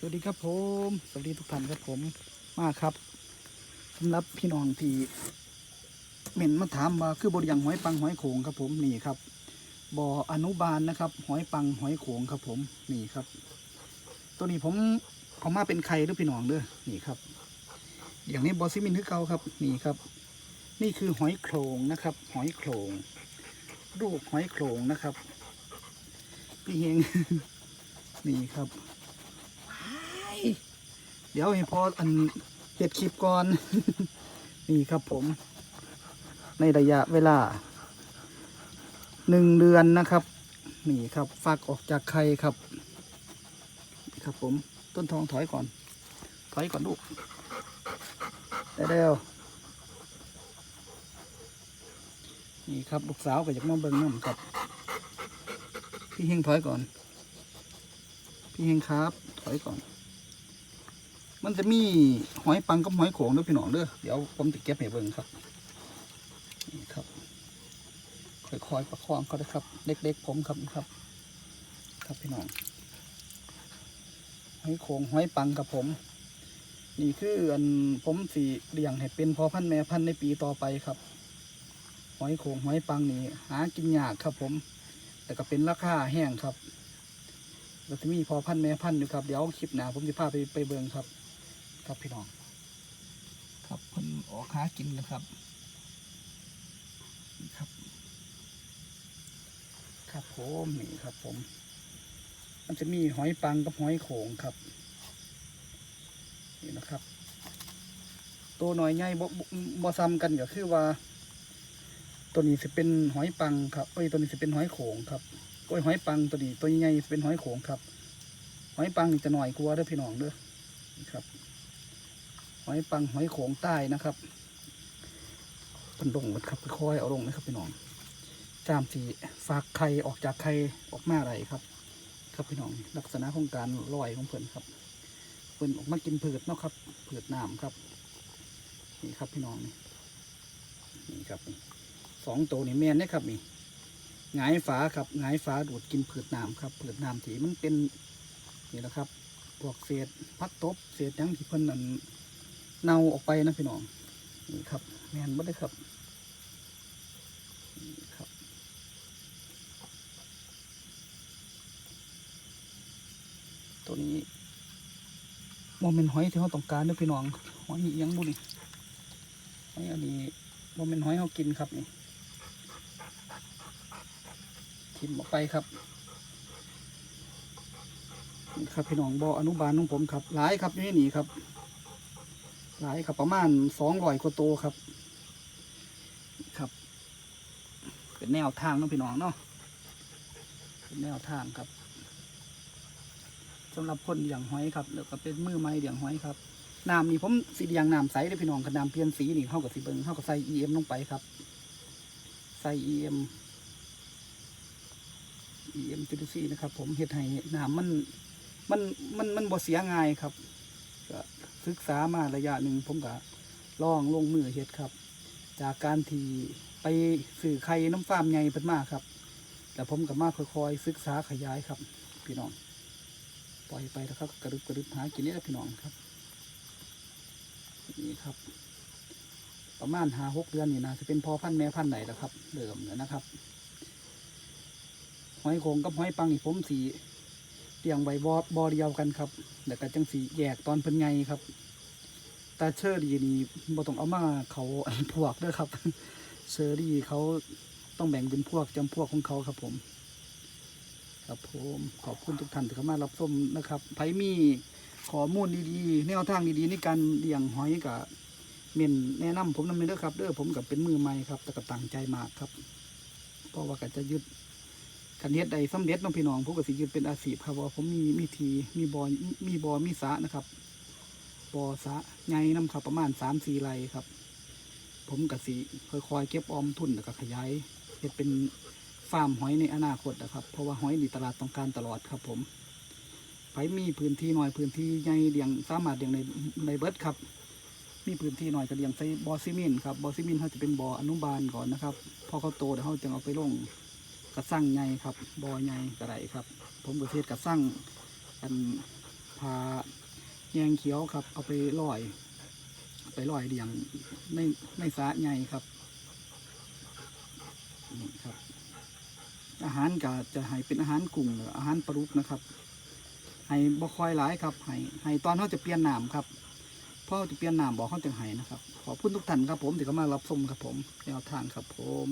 สวัสดีครับผม สวัสดีทุกท่านครับผมมาครับสำหรับพี่น้องที่เหม็นมาถามว่าคือบริยังหอยปังหอยโขงครับผมนี่ครับบ่ออนุบาลนะครับ หอยปังหอยโขงครับผมนี่ครับ ตัวนี้ผมเอามาเป็นไข่เด้วยพี่น้องเด้อนี่ครับ อย่างนี้บอซิมินคือเก่าครับนี่ครับ นี่คือหอยโขงนะครับ หอยโขงลูกหอยโขงนะครับ พี่เฮงนี่ครับ ดี๋ยวให้พออันเห็ดคลิปก่อน นี่ครับผม ในระยะเวลาหนึ่งเดือนนะครับ นี่ครับฟักออกจากไข่ครับนี่ครับผมต้นทองถอยก่อน ถอยก่อนลูกได้แล้วนี่ครับลูกสาวก็อยากมาเบิ่งน้ำครับ พี่เฮงถอยก่อน พี่เฮงครับ ถอยก่อน มันจะมีหอยปังกับหอยโขงด้วยพี่น้องเด้อเดี๋ยวผมจะเก็บให้เบิ่งครับนี่ครับค่อยๆประคองเขาเลยครับเล็กๆผมครับครับ ครับพี่น้องหอยโขงหอยปังกับผม นี่คืออันผมสีเลี้ยงให้เป็นพอพันแม่พันในปีต่อไปครับหอยโขงหอยปังนี่หากินยากครับผม แต่ก็เป็นราคาแห้งครับก็จะมีพอพันแม่พันอยู่ครับ เดี๋ยวคลิปหน้าผมจะพาไปไปเบิ่งครับ ครับพี่น้อง ครับเพิ่นออกหากินกันครับนี่ครับ ครับผมนี่ครับผม มันจะมีหอยปังกับหอยโขงครับ นี่นะครับ ตัวหน่อยใหญ่บ่บ่บ่ซ้ำกันก็คือว่า ตัวนี้จะเป็นหอยปังครับเอ้ยตัวนี้จะเป็นหอยโขงครับก้อยหอยปังตัวนี้ตัวใหญ่ๆจะเป็นหอยโขงครับ หอยปังนี่จะหน่อยกว่าเด้อพี่น้องเด้อนี่ครับห อยปังหอยโขงใต้นะครับเป็นลงหมดครับค่อยๆเอาลงนะครับพี่น้องจามสีฝากไข่ออกจากไข่ออกมาอะไรครับ ครับพี่น้องลักษณะของการลอยของเพิ่นครับเพิ่นออกมากินผืดเนาะครับผืดน้ำครับ นี่ครับพี่น้องนี่นี่ครับสองตัวนี่แม่นนี่ยครับนี่หงายฝาครับหงายฝาดูดกินผืดน้ำครับผืดน้ำที่มันเป็นนี่แหละครับพวกเศษพักตบเศษยังที่เพิ่นนั่น เน่าออกไปนะพี่น้องนี่ครับแมนบ่ได้ครับนี่ครับตัวนี้โมเมนหอยที่เขาต้องการเด้อพี่น้องหอยอียังบุนี่หอยอันนี้โมเมนหอยเขากินครับนี่ทิมออกไปครับนี่ครับพี่น้องบออนุบาลของผมครับหลายครับอยู่ในนี่ครับ หลายครับประมาณสองร้อยกว่าตัวครับ ครับ เป็นแนวทางน้องพี่น้องเนาะเป็นแนวทางครับสำหรับคนเลี้ยงหอยครับแล้วก็เป็นมือไม้เลี้ยงหอยครับน้ำนี่ผมสีเลี้ยงน้ำใสเด้พี่น้องกับน้ำเปลี่ยนสีนี่เข้ากับสีเบิงเข้ากับใส่ EM ลงไปครับใส่ EM EM จุดสี่นะครับ ผมเฮ็ดให้น้ำมันมันมันมันบ่เสียง่ายครับก็ ศึกษามาระยะหนึ่งผมก็ลองลงมือเฮ็ดครับ จากการที่ไปสื่อไข่น้ำฟาร์มใหญ่เพิ่นมาครับ แต่ผมก็มาค่อยๆศึกษาขยายครับ พี่น้อง ปล่อยไปแล้วครับกระดึบกระดึบหากินนี่แหละพี่น้องครับนี่ครับ ประมาณหาหกเดือนนี่นะจะเป็นพ่อพันแม่พันไหนแล้วครับเดิมเนี่ยนะครับหอยโขงกับหอยปังนี่ผมสี ลี้ยงไว้บ่บ่อเดียวกันครับแล้วก็จังสีแยกตอนเพิ่นไงครับแต่เชอรี่นี่บ่ต้องเอามาเขาพวกเด้อครับ เชอรี่เขาต้องแบ่งเป็นพวกจำพวกของเขาครับผม ครับผมขอบคุณทุกท่านที่เข้ามารับชมนะครับไผมีข้อมูลดีๆแนวทางดีๆในการเลี้ยงหอยกับเมนแนะนำผมนำเด้อครับเด้อผมกับเป็นมือใหม่ครับแต่ก็ตั้งใจมากครับเพราะว่าก็จะยึด คันเฮ็ดใดสำเร็จน้องพี่น้องผมก็สิยึดเป็นอาชีพครับว่าผมมีมีทีมีบอมีบอมีสะนะครับบอสะใหญ่น้ำครับประมาณสามสี่ไร่ครับ ผมก็สิค่อยๆเก็บออมทุนแล้วก็ขยายเฮ็ดเป็นฟาร์มหอยในอนาคตนะครับ เพราะว่าหอยในตลาดต้องการตลอดครับ ผมไปมีพื้นที่หน่อยพื้นที่ใหญ่เลี้ยงสามารถเลี้ยงในในเบิร์ดครับ มีพื้นที่หน่อยก็เลี้ยงใส่บอซิมินครับบอซิมินเขาจะเป็นบออนุบาลก่อนนะครับพอเขาโตเดี๋ยวเขาจึงเอาไปลง ระสั่งใหญ่ครับบอใหญ่กระไรครับ ผมก็เทศกระสั่งอันพาแยงเขียวครับ เอาไปลอย ไปลอยเลี้ยงในในสระใหญ่ครับนี่ครับ อาหารก็จะให้เป็นอาหารกลุ่มหรืออาหารปลารุกนะครับให้บ่คอยหลายครับให้ให้ตอนเขาจะเปลี่ยนน้ำครับพ่อจะเปลี่ยนน้ำบอกเขาจะให้นะครับขอบคุณทุกท่านครับผมที่เข้ามารับชมครับผมแนวทางครับผม